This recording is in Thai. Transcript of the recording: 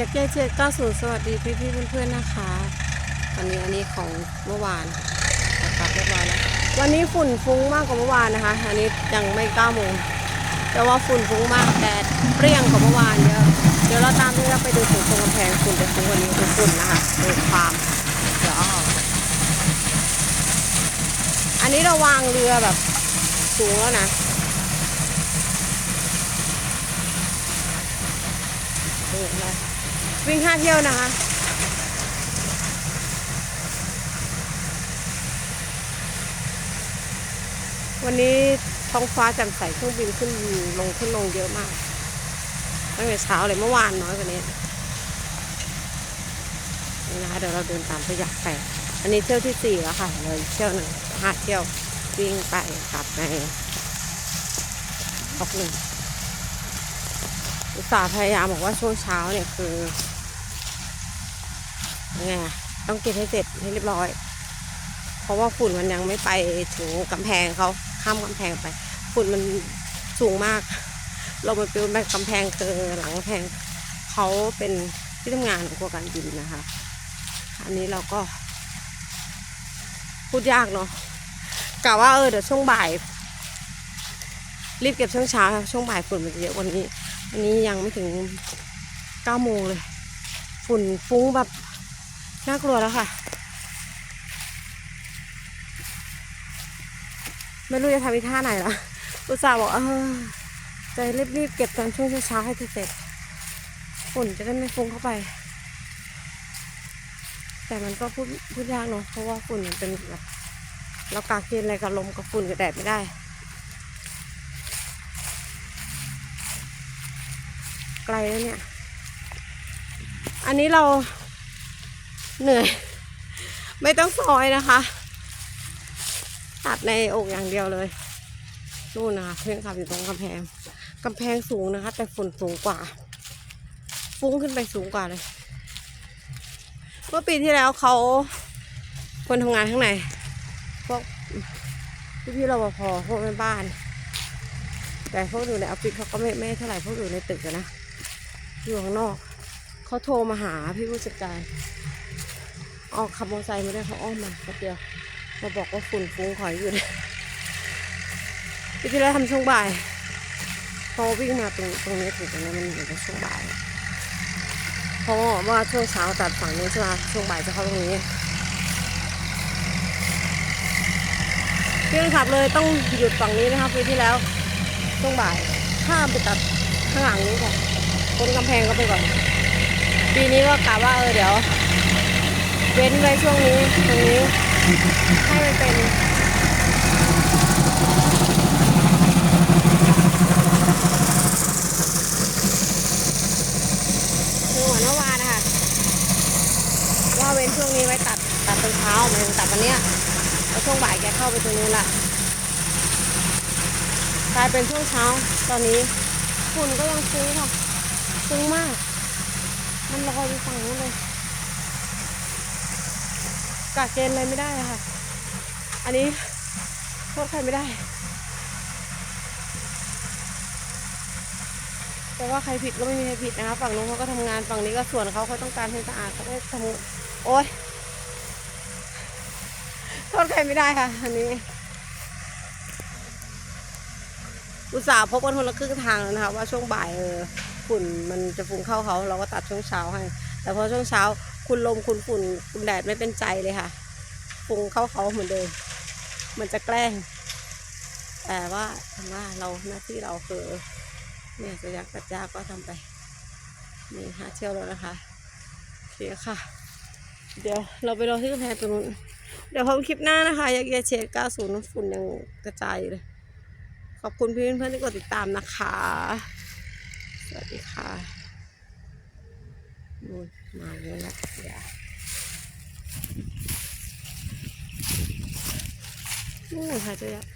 ยกเจเจ็ดเก้าศูนย์สวัสดีพี่พี่เพื่อนๆนะคะ ตอนนี้อันนี้ของเมื่อวานตัดเรียบร้อยแล้ววันนี้ฝุ่นฟุ้งมากกว่าเมื่อวานนะคะ อันนี้ยังไม่เก้าโมงแต่ว่าฝุ่นฟุ้งมากแดดเปรี้ยงกว่าเมื่อวานเยอะเดี๋ยวเราตามที่เราไปดูถึงตรงกำแพงฝุ่นจะฟุ้งกว่านี้คือฝุ่นนะคะดูความเดี๋ยวอ๋ออันนี้เราวางเรือแบบสูงแล้วนะนี่นะ วิ่งห้าเที่ยวนะคะวันนี้ท้องฟ้าแจ่มใสเครื่องบินขึ้นลงขึ้นลงเยอะมากตั้งแต่เช้าเลยเมื่อวานน้อยกว่านี้นี่นะคะเดี๋ยวเราเดินตามพยักแปอันนี้เที่ยวที่สี่แล้วค่ะเลยเที่ยวหนึ่งห้าเที่ยววิ่งไปกลับในออกหนึ่งอุตส่าห์พยายามบอกว่าช่วงเช้าเนี่ยคือ ไงต้องเก็บให้เสร็จให้เรียบร้อย เพราะว่าฝุ่นมันยังไม่ไปถึงกำแพงเขาข้ามกำแพงไป ฝุ่นมันสูงมากลมมันปลิวไปกำแพงคือหลังกำแพงเขาเป็นที่ทำงานของครัวการบินนะคะ อันนี้เราก็ พูดยากเนาะกะว่าเออเดี๋ยวช่วงบ่าย รีบเก็บช่วงเช้าช่วงบ่ายฝุ่นมันจะเยอะว่านี้อันนี้ยังไม่ถึงเก้าโมงเลย ฝุ่นฟุ้งแบบ น่ากลัวแล้วค่ะ ไม่รู้จะทำอีท่าไหนละอุตส่าห์บอกเออจะรีบๆเก็บตอนช่วงเช้าให้เสร็จฝุ่นจะได้ไม่ฟุ้งเข้าไป แต่มันก็พูดพูดยากเนาะเพราะว่าฝุ่นมันเป็นแบบเรากางเกงอะไรกับลมกับฝุ่นกับแดดไม่ได้ ไกลแล้วเนี่ย อันนี้เรา เหนื่อย ไม่ต้องซอยนะคะ ตัดในอกอย่างเดียวเลยนู่นนะคะเพื่อนขับอยู่ตรงกำแพงกำแพงสูงนะคะ แต่ฝนสูงกว่า ฟุ้งขึ้นไปสูงกว่าเลย เมื่อปีที่แล้วเขาคนทำงานข้างในพวกพี่ๆรปภพวกแม่บ้าน แต่พวกอยู่ในออฟฟิศเขาก็ไม่ไม่เท่าไหร่พวกอยู่ในตึกนะอยู่ข้างนอกเขาโทรมาหาพี่ผู้จัดการ ออกขับมอเตอร์ไซค์มาได้เขาอ้อมมาแป๊บเดียว มาบอกว่าฝุ่นฟุ้งขอยอยู่เลยพี่ที่แล้วทำช่วงบ่ายพอวิ่งมาตรงตรงนี้ถึงตรงนี้มันอยู่ในช่วงบ่ายเพราะว่าช่วงเช้าตัดฝั่งนี้ใช่ไหมช่วงบ่ายจะเข้าตรงนี้พี่คนขับเลยต้องหยุดฝั่งนี้นะคะปีที่แล้วช่วงบ่ายข้ามไปตัดข้างหลังนี้ก่อนบนกำแพงก็ไปก่อน ปีนี้ก็กะว่าเออเดี๋ยว เว้นไว้ช่วงนี้ตรงนี้ให้มันเป็นคือหมือนเมื่อวานนะคะว่าเว้นช่วงนี้ไว้ตัดตัดตอนเช้าหมายถึงตัดวันเนี้ยแล้วช่วงบ่ายแกเข้าไปตรงนู้นละกลายเป็นช่วงเช้าตอนนี้ฝุ่นก็ยังฟุ้งค่ะฟุ้งมาก มันลอยไปฝั่งนู้นเลย กะเกณฑ์อะไรไม่ได้ค่ะ อันนี้โทษใครไม่ได้ แต่ว่าใครผิดก็ไม่มีใครผิดนะคะ ฝั่งนู้นเขาก็ทำงานฝั่งนี้ก็ส่วนเขาเขาต้องการให้สะอาดเขาได้ทำโอ๊ยโทษใครไม่ได้ค่ะ อันนี้ อุตส่าห์พบกันคนละครึ่งทางแล้วนะคะ ว่าช่วงบ่ายเออฝุ่นมันจะฟุ้งเข้าเขาเราก็ตัดช่วงเช้าให้ แต่พอช่วงเช้า คุณลมคุณฝุ่นคุณแดดไม่เป็นใจเลยค่ะฟุ้งเข้าเขาเหมือนเดิม มันจะแกล้ง แต่ว่าทำว่าเราหน้าที่เราคือเนี่ยจะยักตัดยากก็ทำไปนี่หาเที่ยวแล้วนะคะโอเคค่ะ เดี๋ยวเราไปรอที่กำแพงตรงนู้นเดี๋ยวพบคลิปหน้านะคะยักษ์ยาเชด90ฝุ่นยังกระจายอยู่เลย ขอบคุณเพื่อนเพื่อนที่กดติดตามนะคะ สวัสดีค่ะนู่น มาเลยนะเดี๋ยวนู่นค่ะเจะยักษ์